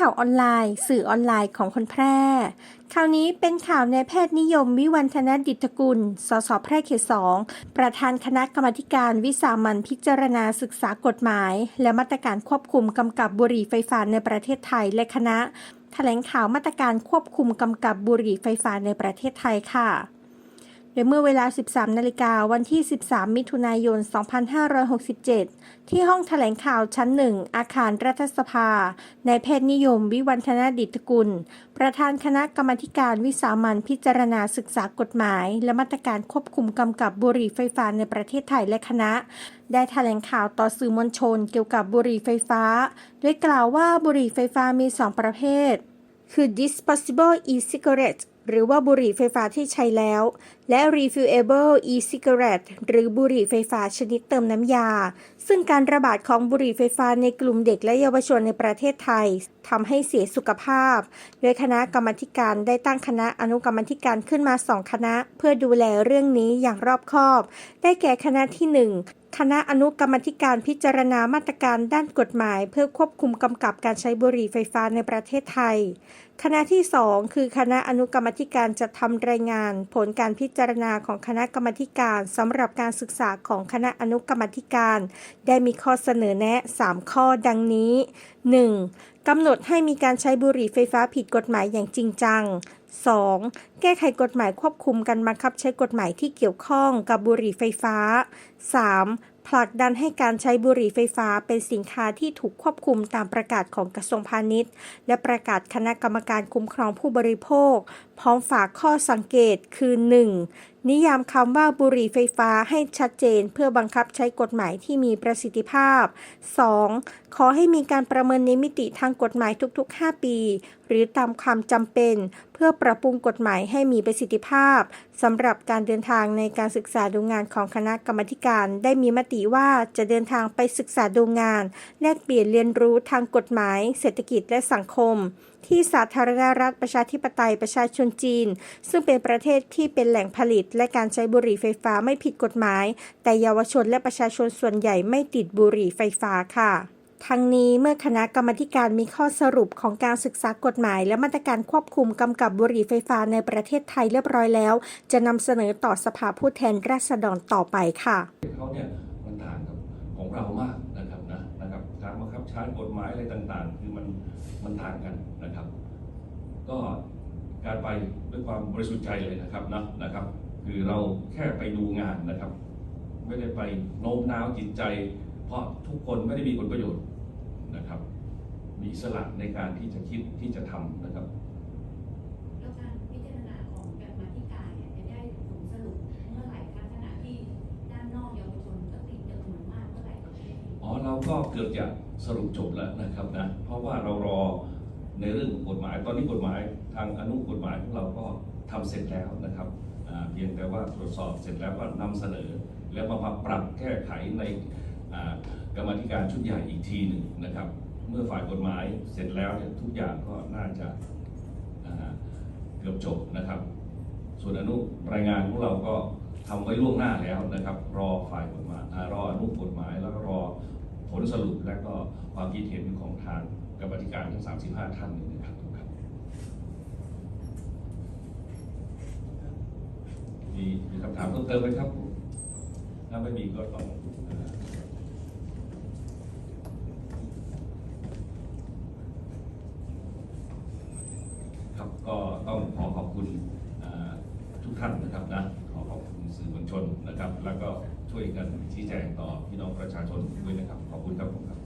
ข่าวออนไลน์ สื่อออนไลน์ของคนแพร่ ข่าวนี้เป็นข่าวในแพทย์นิยมวิวันธนดิตกุล สสแพร่เขตสอง ประธานคณะกรรมการวิสามันพิจารณาศึกษากฎหมาย และมาตรการควบคุมกำกับบุหรี่ไฟฟ้าในประเทศไทยและคณะ แถลงข่าวมาตรการควบคุมกำกับบุหรี่ไฟฟ้าในประเทศไทยค่ะ โดยเมื่อเวลา 13 นาฬิกาวันที่ 13 มิถุนายน 2567 ที่ห้องแถลงข่าวชั้นหนึ่ง อาคารรัฐสภา ในแพทย์นิยมวิวัฒนธนดิตกุล ประธานคณะกรรมการวิสามันพิจารณาศึกษากฎหมาย และมาตรการควบคุมกำกับบุหรี่ไฟฟ้าในประเทศไทยและคณะ ได้แถลงข่าวต่อสื่อมวลชนเกี่ยวกับบุหรี่ไฟฟ้าโดยกล่าวว่าบุหรี่ไฟฟ้ามี 2 ประเภท คือ disposable e-cigarette หรือว่าบุหรี่ไฟฟ้าที่ใช้แล้ว และ refillable e-cigarette หรือบุหรี่ไฟฟ้าชนิดเติมน้ำยา ซึ่งการระบาดของบุหรี่ไฟฟ้าในกลุ่มเด็กและเยาวชนในประเทศไทยทำให้เสียสุขภาพ โดยคณะกรรมการได้ตั้งคณะอนุกรรมการขึ้นมาสองคณะ เพื่อดูแลเรื่องนี้อย่างรอบคอบ ได้แก่คณะที่หนึ่ง คณะอนุกรรมธิการพิจารณามาตรการด้านกฎหมาย เพื่อควบคุมกำกับการใช้บุหรี่ไฟฟ้าในประเทศไทย คณะที่ 2 คือคณะอนุกรรมธิการจะทำรายงาน ผลการพิจารณาของคณะกรรมธิการสำหรับการศึกษาของคณะอนุกรรมธิการ ได้มีข้อเสนอแนะ 3 ข้อดังนี้ 1. กำหนดให้มีการใช้บุหรี่ไฟฟ้าผิดกฎหมายอย่างจริงจัง 2. แก้ไขกฎหมายควบคุมการบังคับใช้กฎหมายที่เกี่ยวข้องกับบุหรี่ไฟฟ้า 3. ผลักดันให้การใช้บุหรี่ไฟฟ้าเป็นสินค้าที่ถูกควบคุมตามประกาศของกระทรวงพาณิชย์ และประกาศคณะกรรมการคุ้มครองผู้บริโภค พร้อมฝากข้อสังเกตคือ 1. นิยามคำว่าบุหรี่ไฟฟ้าให้ชัดเจนเพื่อบังคับใช้กฎหมายที่มีประสิทธิภาพ 2. ขอให้มีการประเมินในมิติทางกฎหมายทุกๆ 5 ปี หรือตามความจำเป็น เพื่อปรับปรุงกฎหมายให้มีประสิทธิภาพสำหรับการเดินทางในการศึกษาดูงานของคณะกรรมการ ได้มีมติว่าจะเดินทางไปศึกษาดูงาน แลกเปลี่ยนเรียนรู้ทางกฎหมาย เศรษฐกิจและสังคม ที่สาธารณรัฐประชาธิปไตยประชาชนจีน ซึ่งเป็นประเทศที่เป็นแหล่งผลิต และการใช้บุหรี่ไฟฟ้าไม่ผิดกฎหมาย แต่เยาวชนและประชาชนส่วนใหญ่ไม่ติดบุหรี่ไฟฟ้าค่ะทั้งนี้เมื่อคณะกรรมการมีข้อสรุปของการศึกษากฎหมาย และมาตรการควบคุมกำกับบุหรี่ไฟฟ้าในประเทศไทยเรียบร้อยแล้ว จะนำเสนอต่อสภาผู้แทนราษฎรต่อไปค่ะเขาเนี่ยมันต่างกับของเรามาก การบังคับใช้กฎหมายอะไรต่าง ๆ คือมันมันต่างกันนะครับ ก็การไปด้วยความบริสุทธิ์ใจเลยนะครับนะนะครับ คือเราแค่ไปดูงานนะครับ ไม่ได้ไปโน้มน้าวจิตใจ เพราะทุกคนไม่ได้มีผลประโยชน์นะครับ มีอิสละในการที่จะคิดที่จะทำนะครับ ก็เกือบจะสรุปจบแล้วนะครับนะเพราะว่าเรารอในเรื่องของกฎหมาย ตอนนี้กฎหมายทางอนุกฎหมายของเราก็ทำเสร็จแล้วนะครับเพียงแต่ว่าตรวจสอบเสร็จแล้วก็นำเสนอ แล้วมามาปรับแก้ไขในกรรมธิการชุดใหญ่อีกทีหนึ่งนะครับ เมื่อฝ่ายกฎหมายเสร็จแล้วเนี่ยทุกอย่างก็น่าจะเกือบจบนะครับ ส่วนอนุรายงานของเราก็ทำไว้ล่วงหน้าแล้วนะครับ รอฝ่ายกฎหมายอารออนุกฎหมายแล้วก็รอ ผลสรุปและก็ความคิดเห็นของทางกรรมธิการทั้ง 35 ท่านนี่นะครับทุกท่านมีมีคำถามเพิ่มเติมไหมครับ ถ้าไม่มีก็ต้องครับก็ต้องขอขอบคุณทุกท่านนะครับนะ อขอบคุณสื่อมวลชนนะครับ แล้วก็ช่วยกันชี้แจงต่อพี่น้องประชาชนด้วยนะครับ ขอบคุณครับผมครับ